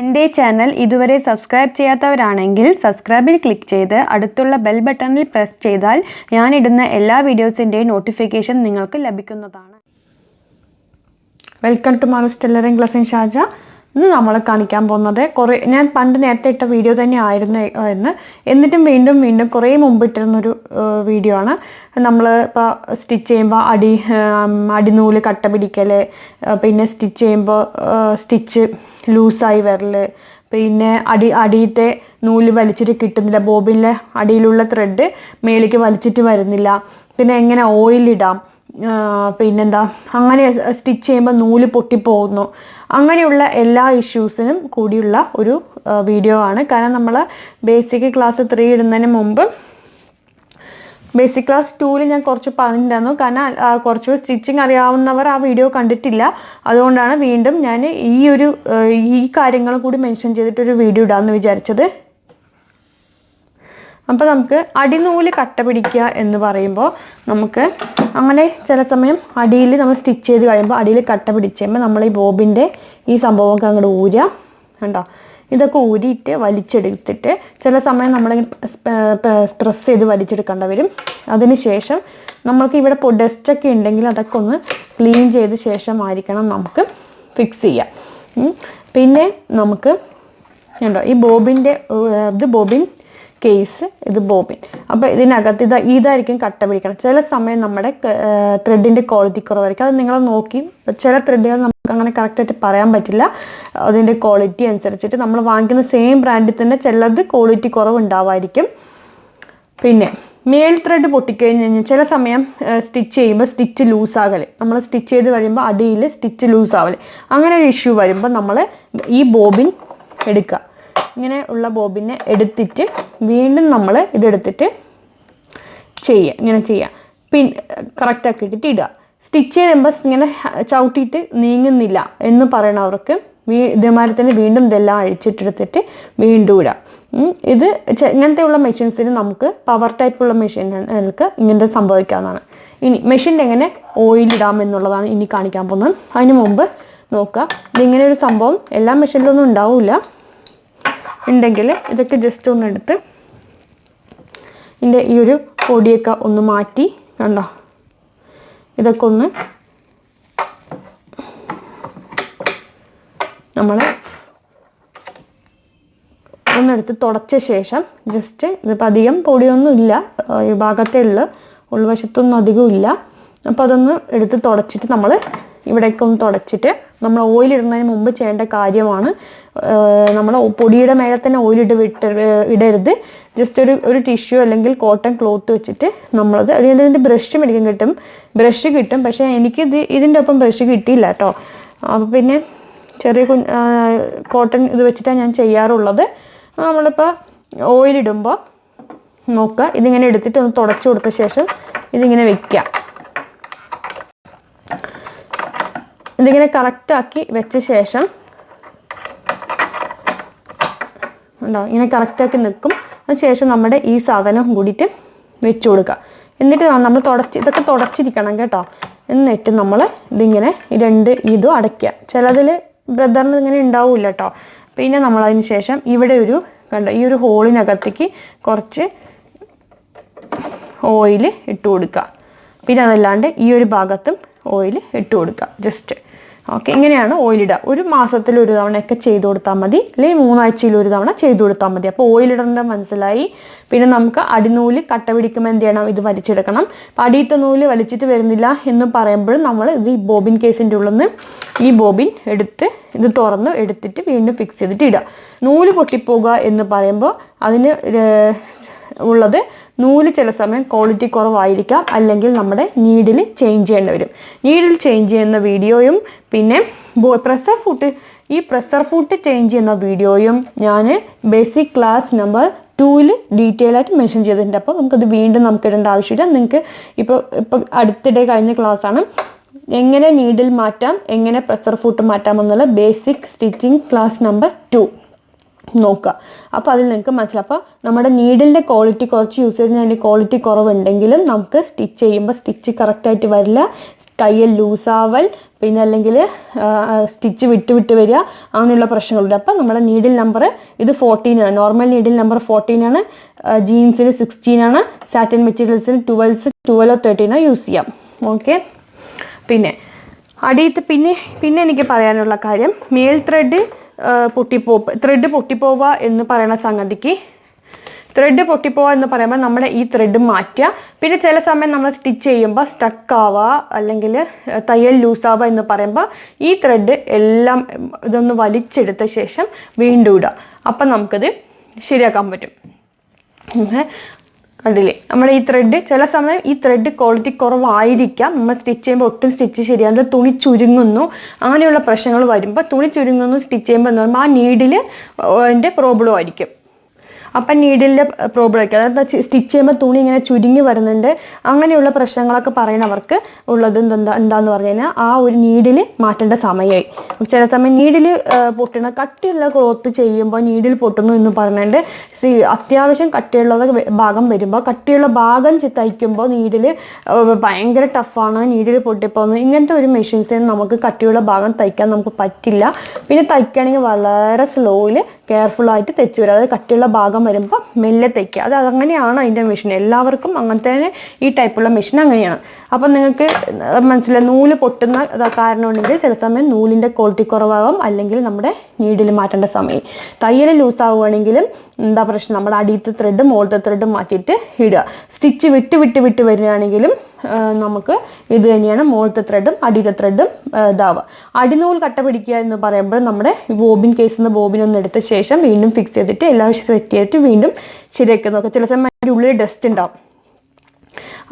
എന്റെ ചാനൽ ഇതുവരെ സബ്സ്ക്രൈബ് ചെയ്യാത്തവരാണെങ്കിൽ സബ്സ്ക്രൈബിൽ ക്ലിക്ക് ചെയ്ത് അടുത്തുള്ള ബെൽ ബട്ടണിൽ പ്രസ് ചെയ്താൽ ഞാനിടുന്ന എല്ലാ വീഡിയോസിന്റെയും നോട്ടിഫിക്കേഷൻ നിങ്ങൾക്ക് ലഭിക്കുന്നതാണ്. Welcome to Manu's tailoring class in Shaja ഇന്ന് നമ്മൾ കാണിക്കാൻ പോകുന്നത് കുറേ ഞാൻ പണ്ട് നേരത്തെ ഇട്ട വീഡിയോ തന്നെ ആയിരുന്നു എന്ന്. എന്നിട്ടും വീണ്ടും വീണ്ടും കുറേ മുമ്പ് ഇട്ടിരുന്നൊരു വീഡിയോ ആണ്. നമ്മൾ ഇപ്പോൾ സ്റ്റിച്ച് ചെയ്യുമ്പോൾ അടി അടിനൂൽ കട്ട പിടിക്കൽ പിന്നെ സ്റ്റിച്ച് ചെയ്യുമ്പോൾ സ്റ്റിച്ച് ലൂസായി വരൽ പിന്നെ അടി അടിയത്തെ നൂൽ വലിച്ചിട്ട് കിട്ടുന്നില്ല. ബോബിന്റെ അടിയിലുള്ള ത്രെഡ് മേലേക്ക് വലിച്ചിട്ട് വരുന്നില്ല. പിന്നെ എങ്ങനെ ഓയിലിടാം പിന്നെന്താ? അങ്ങനെ സ്റ്റിച്ച് ചെയ്യുമ്പോൾ നൂൽ പൊട്ടിപ്പോകുന്നു അങ്ങനെയുള്ള എല്ലാ ഇഷ്യൂസിനും കൂടിയുള്ള ഒരു വീഡിയോ ആണ്. കാരണം നമ്മൾ ബേസിക് ക്ലാസ് ത്രീ ഇടുന്നതിന് മുമ്പ് ബേസിക് ക്ലാസ് ടൂവിൽ ഞാൻ കുറച്ച് പറഞ്ഞിട്ടുണ്ടായിരുന്നു. കാരണം കുറച്ച് സ്റ്റിച്ചിങ് അറിയാവുന്നവർ ആ വീഡിയോ കണ്ടിട്ടില്ല. അതുകൊണ്ടാണ് വീണ്ടും ഞാൻ ഈ ഒരു ഈ കാര്യങ്ങൾ കൂടി മെൻഷൻ ചെയ്തിട്ടൊരു വീഡിയോ ഇടാമെന്ന് വിചാരിച്ചത്. അപ്പോൾ നമുക്ക് അടിനൂൽ കട്ട പിടിക്കുക എന്ന് പറയുമ്പോൾ നമുക്ക് അങ്ങനെ ചില സമയം അടിയിൽ നമ്മൾ സ്റ്റിച്ച് ചെയ്ത് കഴിയുമ്പോൾ അടിയിൽ കട്ട പിടിച്ച് കഴിയുമ്പോൾ നമ്മൾ ഈ ബോബിന്റെ ഈ സംഭവമൊക്കെ അങ്ങോട്ട് ഊരുക. കണ്ടോ? ഇതൊക്കെ ഊരിയിട്ട് വലിച്ചെടുത്തിട്ട് ചില സമയം നമ്മൾ പ്രസ് ചെയ്ത് വലിച്ചെടുക്കേണ്ട വരും. അതിന് ശേഷം നമ്മൾക്ക് ഇവിടെ ഡസ്റ്റൊക്കെ ഉണ്ടെങ്കിൽ അതൊക്കെ ഒന്ന് ക്ലീൻ ചെയ്ത ശേഷം ശേഷമായിരിക്കണം നമുക്ക് ഫിക്സ് ചെയ്യാം. പിന്നെ നമുക്ക് കണ്ടോ? ഈ ബോബിന്റെ ഇത് ബോബിൻ കേസ് ഇത് ബോബിൻ അപ്പോൾ ഇതിനകത്ത് ഇത് ഇതായിരിക്കും കട്ട പിടിക്കണം ചില സമയം നമ്മുടെ ത്രെഡിന്റെ ക്വാളിറ്റി കുറവായിരിക്കും. അത് നിങ്ങൾ നോക്കി ചില ത്രെഡുകൾ നമുക്ക് അങ്ങനെ കറക്റ്റായിട്ട് പറയാൻ പറ്റില്ല. അതിന്റെ ക്വാളിറ്റി അനുസരിച്ചിട്ട് നമ്മൾ വാങ്ങിക്കുന്ന സെയിം ബ്രാൻഡിൽ തന്നെ ചിലത് ക്വാളിറ്റി കുറവുണ്ടാവായിരിക്കും. പിന്നെ മേൽ ത്രെഡ് പൊട്ടിക്കഴിഞ്ഞ് കഴിഞ്ഞാൽ ചില സമയം സ്റ്റിച്ച് ചെയ്യുമ്പോൾ സ്റ്റിച്ച് ലൂസ് ആകൽ. നമ്മൾ സ്റ്റിച്ച് ചെയ്ത് കഴിയുമ്പോൾ അടിയിൽ സ്റ്റിച്ച് ലൂസ് ആവൽ. അങ്ങനെ ഒരു ഇഷ്യൂ വരുമ്പോൾ നമ്മൾ ഈ ബോബിൻ എടുക്കുക. ഇങ്ങനെ ഉള്ള ബോബിനെ എടുത്തിട്ട് വീണ്ടും നമ്മൾ ഇതെടുത്തിട്ട് ചെയ്യുക ഇങ്ങനെ ചെയ്യുക പിൻ കറക്റ്റ് ഇട്ടിട്ട് ഇടുക. സ്റ്റിച്ച് ചെയ്യുമ്പോൾ ഇങ്ങനെ ചവിട്ടിയിട്ട് നീങ്ങുന്നില്ല എന്ന് പറയണവർക്ക് വീ ഇതേമാതിരി തന്നെ വീണ്ടും ഇതെല്ലാം അഴിച്ചിട്ടെടുത്തിട്ട് വീണ്ടും ഇടുക. ഇത് ഇങ്ങനത്തെ ഉള്ള മെഷീൻസിന് നമുക്ക് പവർ ടൈപ്പുള്ള മെഷീനുകൾക്ക് ഇങ്ങനത്തെ സംഭവിക്കാവുന്നതാണ്. ഇനി മെഷീന്റെ എങ്ങനെ ഓയിൽ ഇടാം എന്നുള്ളതാണ് ഇനി കാണിക്കാൻ പോകുന്നത്. അതിന് മുമ്പ് നോക്കുക. ഇതിങ്ങനെ ഒരു സംഭവം എല്ലാ മെഷീനിലൊന്നും ഉണ്ടാവില്ല ഉണ്ടെങ്കിൽ ഇതൊക്കെ ജസ്റ്റ് ഒന്ന് എടുത്ത് ഇതിന്റെ ഈ ഒരു പൊടിയൊക്കെ ഒന്ന് മാറ്റി കണ്ടോ? ഇതൊക്കെ ഒന്ന് നമ്മൾ ഒന്നെടുത്ത് തുടച്ച ശേഷം ജസ്റ്റ് ഇതിപ്പോൾ അധികം പൊടിയൊന്നും ഇല്ല. ഈ ഭാഗത്തേ ഉള്ളു. ഉൾവശത്തൊന്നും അധികം ഇല്ല. അപ്പോൾ അതൊന്ന് എടുത്ത് തുടച്ചിട്ട് നമ്മൾ ഇവിടേക്ക് ഒന്ന് തുടച്ചിട്ട് നമ്മൾ ഓയിൽ ഇടുന്നതിന് മുമ്പ് ചെയ്യേണ്ട കാര്യമാണ്. നമ്മൾ പൊടിയുടെ മേലെ തന്നെ ഓയിൽ ഇട്ട് വിട്ട് ഇടരുത്. ജസ്റ്റ് ഒരു ഒരു ടിഷ്യൂ അല്ലെങ്കിൽ കോട്ടൺ ക്ലോത്ത് വെച്ചിട്ട് നമ്മളത് അതിന്റെ ബ്രഷ് മേടിക്കാൻ കിട്ടും. ബ്രഷ് കിട്ടും. പക്ഷേ എനിക്ക് ഇത് ഇതിന്റെ ഒപ്പം ബ്രഷ് കിട്ടിയില്ല കേട്ടോ. അപ്പോൾ പിന്നെ ചെറിയ കുഞ്ഞ് കോട്ടൺ ഇത് വെച്ചിട്ടാണ് ഞാൻ ചെയ്യാറുള്ളത്. നമ്മളിപ്പോൾ ഓയിലിടുമ്പോൾ നോക്കുക. ഇതിങ്ങനെ എടുത്തിട്ട് ഒന്ന് തുടച്ചു കൊടുത്ത ശേഷം ഇതിങ്ങനെ വെക്കുക. ഇതിങ്ങനെ കറക്റ്റാക്കി വെച്ച ശേഷം ഉണ്ടോ ഇങ്ങനെ കറക്റ്റാക്കി നിൽക്കും അതിനുശേഷം നമ്മുടെ ഈ സാധനം കൂടിയിട്ട് വെച്ച് കൊടുക്കുക. എന്നിട്ട് നമ്മൾ തുടച്ച് ഇതൊക്കെ തുടച്ചിരിക്കണം കേട്ടോ. എന്നിട്ട് നമ്മൾ ഇതിങ്ങനെ രണ്ട് ഇതും അടയ്ക്കുക. ചിലതിൽ ബ്രദറിന് ഇങ്ങനെ ഉണ്ടാവില്ല കേട്ടോ. പിന്നെ നമ്മൾ അതിന് ശേഷം ഇവിടെ ഒരു കണ്ടോ ഈ ഒരു ഹോളിനകത്തേക്ക് കുറച്ച് ഓയിൽ ഇട്ട് കൊടുക്കുക. പിന്നെ അതല്ലാണ്ട് ഈ ഒരു ഭാഗത്തും ഓയിൽ ഇട്ട് കൊടുക്കുക ജസ്റ്റ് ഓക്കെ ഇങ്ങനെയാണ് ഓയിലിടുക ഒരു മാസത്തിൽ ഒരു തവണയൊക്കെ ചെയ്ത് കൊടുത്താൽ മതി. അല്ലെങ്കിൽ മൂന്നാഴ്ചയിൽ ഒരു തവണ ചെയ്ത് കൊടുത്താൽ മതി. അപ്പോൾ ഓയിൽ ഇടേണ്ട മനസ്സിലായി. പിന്നെ നമുക്ക് അടിനൂൽ കട്ട പിടിക്കുമ്പോൾ എന്ത് ചെയ്യണം? ഇത് വലിച്ചെടുക്കണം. അപ്പം അടിയത്തെ നൂൽ വലിച്ചിട്ട് വരുന്നില്ല എന്ന് പറയുമ്പോൾ നമ്മൾ ഇത് ഈ ബോബിൻ കേസിന്റെ ഉള്ളിൽ നിന്ന് ഈ ബോബിൻ എടുത്ത് ഇത് തുറന്ന് എടുത്തിട്ട് വീണ്ടും ഫിക്സ് ചെയ്തിട്ട് ഇടുക. നൂൽ പൊട്ടിപ്പോകുക എന്ന് പറയുമ്പോൾ അതിന് ഉള്ളത് നൂൽ ചില സമയം ക്വാളിറ്റി കുറവായിരിക്കാം. അല്ലെങ്കിൽ നമ്മുടെ നീഡിൽ ചേഞ്ച് ചെയ്യേണ്ടി വരും. നീഡിൽ ചേഞ്ച് ചെയ്യുന്ന വീഡിയോയും പിന്നെ പ്രസർ ഫുട്ട് ഈ പ്രസർ ഫുട്ട് ചേഞ്ച് ചെയ്യുന്ന വീഡിയോയും ഞാൻ ബേസിക് ക്ലാസ് നമ്പർ ടൂവിൽ ഡീറ്റെയിൽ ആയിട്ട് മെൻഷൻ ചെയ്തിട്ടുണ്ട്. അപ്പോൾ നമുക്കത് വീണ്ടും നമുക്ക് ഇടേണ്ട ആവശ്യമില്ല. നിങ്ങൾക്ക് ഇപ്പോൾ ഇപ്പോൾ അടുത്തിടെ കഴിഞ്ഞ ക്ലാസ്സാണ് എങ്ങനെ നീഡിൽ മാറ്റാം എങ്ങനെ പ്രസർ ഫുട്ട് മാറ്റാം എന്നുള്ള basic stitching class number two നോക്കുക. അപ്പോൾ അതിൽ നിങ്ങൾക്ക് മനസ്സിലാവും അപ്പോൾ നമ്മുടെ നീഡിലിന്റെ ക്വാളിറ്റി കുറച്ച് യൂസ് അതിന്റെ ക്വാളിറ്റി കുറവുണ്ടെങ്കിലും നമുക്ക് സ്റ്റിച്ച് ചെയ്യുമ്പോൾ സ്റ്റിച്ച് കറക്റ്റായിട്ട് വരില്ല. തയ്യൽ ലൂസാവൽ പിന്നെ അല്ലെങ്കിൽ സ്റ്റിച്ച് വിട്ട് വിട്ട് വരിക അങ്ങനെയുള്ള പ്രശ്നങ്ങളുണ്ട്. അപ്പോൾ നമ്മുടെ നീഡിൽ നമ്പർ ഇത് ഫോർട്ടീൻ ആണ്. നോർമൽ നീഡിൽ നമ്പർ ഫോർട്ടീൻ ആണ്. ജീൻസിന് സിക്സ്റ്റീൻ ആണ്. സാറ്റിൻ മെറ്റീരിയൽസിന് ട്വൽസ് ട്വൽവ് തേർട്ടീനോ യൂസ് ചെയ്യാം. ഓക്കെ പിന്നെ അടിയത്ത് പിന്നെ പിന്നെ എനിക്ക് പറയാനുള്ള കാര്യം മേൽ ത്രെഡ് പൊട്ടിപ്പോ ത്രെഡ് പൊട്ടിപ്പോവുക എന്ന് പറയുന്ന സംഗതിക്ക് ത്രെഡ് പൊട്ടിപ്പോവുക എന്ന് പറയുമ്പോൾ നമ്മുടെ ഈ ത്രെഡ് മാറ്റുക പിന്നെ ചില സമയം നമ്മൾ സ്റ്റിച്ച് ചെയ്യുമ്പോൾ സ്റ്റക്ക് ആവുക അല്ലെങ്കിൽ തയ്യൽ ലൂസാവുക എന്ന് പറയുമ്പോൾ ഈ ത്രെഡ് എല്ലാം ഇതൊന്ന് വലിച്ചെടുത്ത ശേഷം വീണ്ടും ഇടുക അപ്പം നമുക്കത് ശരിയാക്കാൻ പറ്റും. കണ്ടില്ലേ? നമ്മൾ ഈ ത്രെഡ് ചില സമയം ഈ ത്രെഡ് ക്വാളിറ്റി കുറവായിരിക്കാം. നമ്മൾ സ്റ്റിച്ച് ചെയ്യുമ്പോൾ ഒട്ടും സ്റ്റിച്ച് ശരിയാകുന്നത് തുണി ചുരുങ്ങുന്നു. അങ്ങനെയുള്ള പ്രശ്നങ്ങൾ വരുമ്പോൾ തുണി ചുരുങ്ങുന്നു സ്റ്റിച്ച് ചെയ്യുമ്പോൾ എന്ന് പറയുമ്പോൾ ആ നീഡിൽ അതിന്റെ പ്രോബ്ലം ആയിരിക്കും. അപ്പം നീഡിലിന്റെ പ്രോബ്ലം ആയിരിക്കും അതായത് സ്റ്റിച്ച് ചെയ്യുമ്പോൾ തുണി ഇങ്ങനെ ചുരുങ്ങി വരുന്നുണ്ട്. അങ്ങനെയുള്ള പ്രശ്നങ്ങളൊക്കെ പറയുന്നവർക്ക് ഉള്ളത് എന്താ എന്താന്ന് പറഞ്ഞു കഴിഞ്ഞാൽ ആ ഒരു നീഡിൽ മാറ്റേണ്ട സമയമായി ചില സമയം നീഡിൽ പൊട്ടണ കട്ടിയുള്ള ക്ലോത്ത് ചെയ്യുമ്പോൾ നീഡിൽ പൊട്ടുന്നു എന്ന് പറഞ്ഞിട്ട് സി അത്യാവശ്യം കട്ടിയുള്ള ഭാഗം വരുമ്പോൾ കട്ടിയുള്ള ഭാഗം തയ്ക്കുമ്പോൾ നീഡിൽ ഭയങ്കര ടഫാണ് നീഡിൽ പൊട്ടിപ്പോകുന്നു ഇങ്ങനത്തെ ഒരു മെഷീൻസിൽ നമുക്ക് കട്ടിയുള്ള ഭാഗം തയ്ക്കാൻ നമുക്ക് പറ്റില്ല. പിന്നെ തയ്ക്കുകയാണെങ്കിൽ വളരെ സ്ലോയിൽ കെയർഫുൾ ആയിട്ട് തെച്ച് വരും. അതായത് കട്ടിയുള്ള ഭാഗം വരുമ്പോൾ മെല്ലെ തയ്ക്കുക അത് അങ്ങനെയാണ് അതിന്റെ മെഷീൻ എല്ലാവർക്കും അങ്ങനത്തെ ഈ ടൈപ്പുള്ള മെഷീൻ അങ്ങനെയാണ്. അപ്പം നിങ്ങൾക്ക് മനസ്സിലായി നൂൽ പൊട്ടുന്ന കാരണം ഉണ്ടെങ്കിൽ ചില സമയം നൂലിന്റെ ക്വാളിറ്റി കുറവാകും. അല്ലെങ്കിൽ നമ്മുടെ നീഡിൽ മാറ്റേണ്ട സമയം. തയ്യൽ ലൂസ് ആവുകയാണെങ്കിലും എന്താ പ്രശ്നം? നമ്മുടെ അടിയത്തെ ത്രെഡ് മുകളിലത്തെ ത്രെഡ് മാറ്റിയിട്ട് ഇടുക. സ്റ്റിച്ച് വിട്ട് വിട്ട് വിട്ട് വരികയാണെങ്കിലും നമുക്ക് ഇത് തന്നെയാണ് മുകളത്തെ ത്രെഡും അടിയിലെ ത്രെഡും ഇതാവുക. അടിനൂൽ കട്ട പിടിക്കുക എന്ന് പറയുമ്പോൾ നമ്മുടെ ബോബിൻ കേസിൽ നിന്ന് ബോബിൻ ഒന്ന് എടുത്ത ശേഷം വീണ്ടും ഫിക്സ് ചെയ്തിട്ട് എല്ലാം സെറ്റ് ചെയ്തിട്ട് വീണ്ടും ശരിയാക്കി നോക്കുക. ചില സമയം അതിന്റെ ഉള്ളിൽ ഡസ്റ്റ് ഉണ്ടാവും.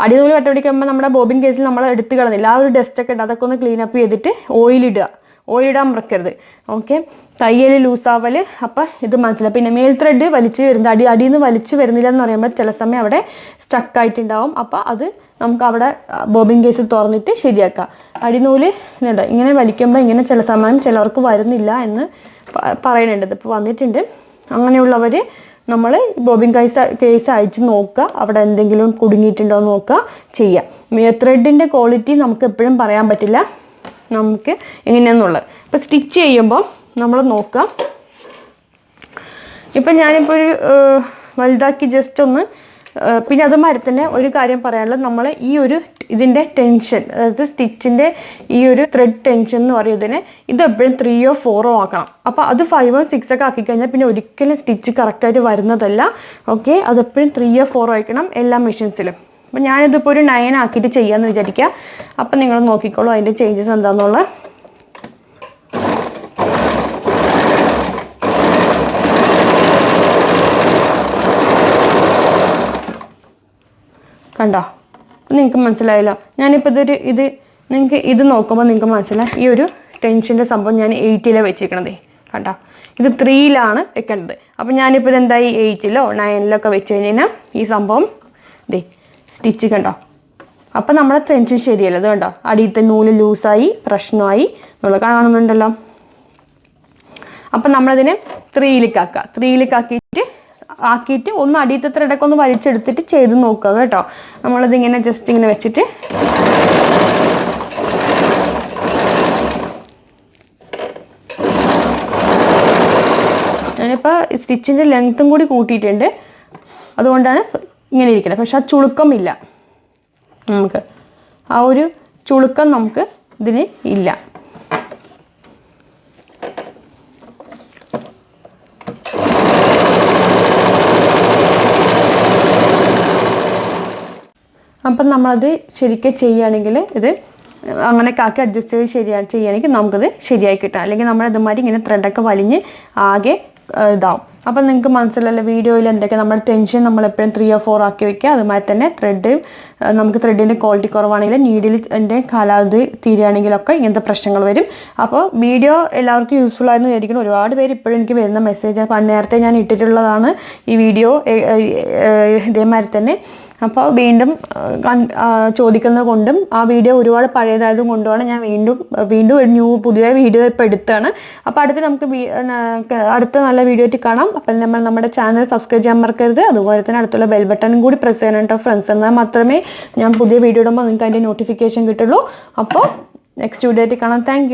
അടിനൂൽ കട്ട പിടിക്കുമ്പോൾ നമ്മുടെ ബോബിൻ കേസിൽ നമ്മൾ എടുത്തു കളഞ്ഞില്ല ആ ഒരു ഡസ്റ്റ് ഒക്കെ ഉണ്ട്. അതൊക്കെ ഒന്ന് ക്ലീൻ അപ്പ് ചെയ്തിട്ട് ഓയിലിടുക ഓയിലിടാൻ മറക്കരുത് ഓക്കെ തയ്യൽ ലൂസാവൽ അപ്പം ഇത് മനസ്സിലായി. പിന്നെ മേൽ ത്രെഡ് വലിച്ചു വരുന്നത് അടി അടിയിൽ നിന്ന് വലിച്ചു വരുന്നില്ല എന്ന് പറയുമ്പോൾ ചില സമയം അവിടെ സ്റ്റക്ക് ആയിട്ടുണ്ടാവും. അപ്പം അത് നമുക്ക് അവിടെ ബോബിൻ കേസ് തുറന്നിട്ട് ശരിയാക്കാം. അടിനൂൽ ഇതുണ്ട്. ഇങ്ങനെ വലിക്കുമ്പോൾ ഇങ്ങനെ ചില സമയം ചിലവർക്ക് വരുന്നില്ല എന്ന് പ- പറയുന്നുണ്ട് ഇതിപ്പോൾ വന്നിട്ടുണ്ട്. അങ്ങനെയുള്ളവർ നമ്മൾ ബോബിൻ കേസ് കേസ് അയച്ച് നോക്കുക. അവിടെ എന്തെങ്കിലും കുടുങ്ങിയിട്ടുണ്ടോ എന്ന് നോക്കുക. ചെയ്യുക ത്രെഡിന്റെ ക്വാളിറ്റി നമുക്ക് എപ്പോഴും പറയാൻ പറ്റില്ല. നമുക്ക് എങ്ങനെയാണെന്നുള്ളത് ഇപ്പം സ്റ്റിച്ച് ചെയ്യുമ്പോൾ നമ്മൾ നോക്കാം ഇപ്പം ഞാനിപ്പോൾ ഒരു വലുതാക്കി ജസ്റ്റ് ഒന്ന് പിന്നെ അതുമാതിരി തന്നെ ഒരു കാര്യം പറയാനുള്ളത്. നമ്മൾ ഈ ഒരു ഇതിന്റെ ടെൻഷൻ അതായത് സ്റ്റിച്ചിന്റെ ഈ ഒരു ത്രെഡ് ടെൻഷൻ എന്ന് പറയുന്നതിന് ഇത് എപ്പോഴും ത്രീയോ ഫോറോ ആക്കണം. അപ്പോൾ അത് ഫൈവോ സിക്സ് ഒക്കെ ആക്കി കഴിഞ്ഞാൽ പിന്നെ ഒരിക്കലും സ്റ്റിച്ച് കറക്റ്റായിട്ട് വരുന്നതല്ല. ഓക്കെ അതെപ്പോഴും ത്രീയോ ഫോറോ ആക്കണം എല്ലാ മെഷീൻസിലും അപ്പം ഞാനിതിപ്പോൾ ഒരു നയൻ ആക്കിയിട്ട് ചെയ്യാമെന്ന് വിചാരിക്കുക അപ്പം നിങ്ങൾ നോക്കിക്കോളൂ അതിന്റെ ചേഞ്ചസ് എന്താണെന്നുള്ളത് കണ്ടോ? നിങ്ങൾക്ക് മനസ്സിലായല്ലോ. ഞാനിപ്പോൾ ഇതൊരു ഇത് നിങ്ങൾക്ക് ഇത് നോക്കുമ്പോൾ നിങ്ങൾക്ക് മനസ്സിലായി ഈ ഒരു ടെൻഷന്റെ സംഭവം ഞാൻ എയ്റ്റിലാണ് വെച്ചിരിക്കണതേ കണ്ടോ? ഇത് ത്രീയിലാണ് വെക്കേണ്ടത് അപ്പം ഞാനിപ്പോൾ ഇത് എന്തായി എയ്റ്റിലോ നയനിലോ ഒക്കെ വെച്ച് കഴിഞ്ഞാൽ ഈ സംഭവം ദേ സ്റ്റിച്ച് കണ്ടോ? അപ്പം നമ്മുടെ ടെൻഷൻ ശരിയല്ല അത് കണ്ടോ? അടിയത്തെ നൂൽ ലൂസായി പ്രശ്നമായി. നമ്മൾ കാണുന്നുണ്ടല്ലോ. അപ്പം നമ്മളതിനെ ത്രീയിലേക്ക് ആക്കുക ത്രീയിലേക്ക് ആക്കിയിട്ട് ഒന്ന് അടിയത്തെ ത്രെഡൊക്കെ ഒന്ന് വലിച്ചെടുത്തിട്ട് ചെയ്ത് നോക്കുക കേട്ടോ. നമ്മളത് ഇങ്ങനെ ജസ്റ്റ് ഇങ്ങനെ വെച്ചിട്ട് ഞാനിപ്പോൾ സ്റ്റിച്ചിന്റെ ലെങ്ത്തും കൂടി കൂട്ടിയിട്ടുണ്ട്. അതുകൊണ്ടാണ് ഇങ്ങനെ ഇരിക്കില്ല പക്ഷെ ആ ചുളുക്കമില്ല. നമുക്ക് ആ ഒരു ചുളുക്കം നമുക്ക് ഇതിന് ഇല്ല. അപ്പം നമ്മളത് ശരിക്കും ചെയ്യുകയാണെങ്കിൽ ഇത് അങ്ങനെ കാക്കി അഡ്ജസ്റ്റ് ചെയ്ത് ശരിയാ ചെയ്യുകയാണെങ്കിൽ നമുക്കത് ശരിയായി കിട്ടാം. അല്ലെങ്കിൽ നമ്മൾ ഇതുമാതിരി ഇങ്ങനെ ത്രെഡൊക്കെ വലിഞ്ഞ് ആകെ ഇതാവും. അപ്പം നിങ്ങൾക്ക് മനസ്സിലല്ല വീഡിയോയിൽ എന്തൊക്കെ നമ്മുടെ ടെൻഷൻ നമ്മൾ എപ്പോഴും ത്രീ ഓ ഫോർ ആക്കി വെക്കുക. അതുമാതിരി തന്നെ ത്രെഡ് നമുക്ക് ത്രെഡിന്റെ ക്വാളിറ്റി കുറവാണെങ്കിൽ നീഡിൽ എന്റെ കാലാവധി തീരുകയാണെങ്കിലൊക്കെ ഇങ്ങനത്തെ പ്രശ്നങ്ങൾ വരും. അപ്പോൾ വീഡിയോ എല്ലാവർക്കും യൂസ്ഫുൾ ആയിരുന്നു വിചാരിക്കുന്നു. ഒരുപാട് പേര് ഇപ്പോഴും എനിക്ക് വരുന്ന മെസ്സേജ് നേരത്തെ ഞാൻ ഇട്ടിട്ടുള്ളതാണ് ഈ വീഡിയോ ഇതേമാതിരി തന്നെ. അപ്പോൾ വീണ്ടും ചോദിക്കുന്നത് കൊണ്ടും ആ വീഡിയോ ഒരുപാട് പഴയതായതും കൊണ്ടുമാണ് ഞാൻ വീണ്ടും വീണ്ടും ഒരു ന്യൂ പുതിയ വീഡിയോ ഇപ്പോൾ എടുത്താണ് അപ്പോൾ അടുത്ത് നമുക്ക് അടുത്ത നല്ല വീഡിയോ ആയിട്ട് കാണാം. അപ്പം നമ്മൾ നമ്മുടെ ചാനൽ സബ്സ്ക്രൈബ് ചെയ്യാൻ മറക്കരുത്. അതുപോലെ തന്നെ അടുത്തുള്ള ബെൽ ബട്ടണും കൂടി പ്രസ് ചെയ്യണം കേട്ടോ ഫ്രണ്ട്സ് എന്നാൽ മാത്രമേ ഞാൻ പുതിയ വീഡിയോ ഇടുമ്പോൾ നിങ്ങൾക്ക് അതിന്റെ നോട്ടിഫിക്കേഷൻ കിട്ടുള്ളൂ. അപ്പോൾ നെക്സ്റ്റ് വീഡിയോ ആയിട്ട് കാണാം. താങ്ക്